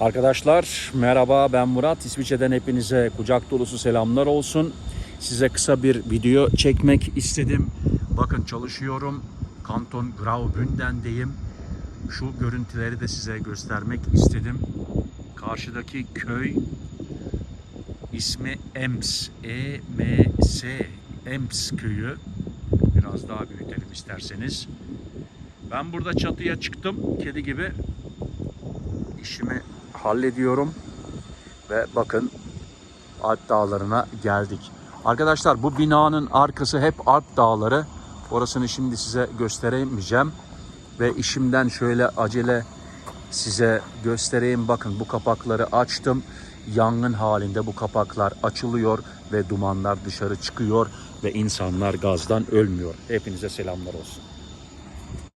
Arkadaşlar merhaba ben Murat. İsviçre'den hepinize kucak dolusu selamlar olsun. Size kısa bir video çekmek istedim. Bakın çalışıyorum. Kanton Graubünden'deyim. Şu görüntüleri de size göstermek istedim. Karşıdaki köy ismi Ems. E-M-S. Ems köyü. Biraz daha büyütelim isterseniz. Ben burada çatıya çıktım. Kedi gibi işimi hallediyorum. Ve bakın Alp Dağları'na geldik. Arkadaşlar bu binanın arkası hep Alp Dağları. Orasını şimdi size gösteremeyeceğim. Ve işimden şöyle acele size göstereyim. Bakın bu kapakları açtım. Yangın halinde bu kapaklar açılıyor ve dumanlar dışarı çıkıyor ve insanlar gazdan ölmüyor. Hepinize selamlar olsun.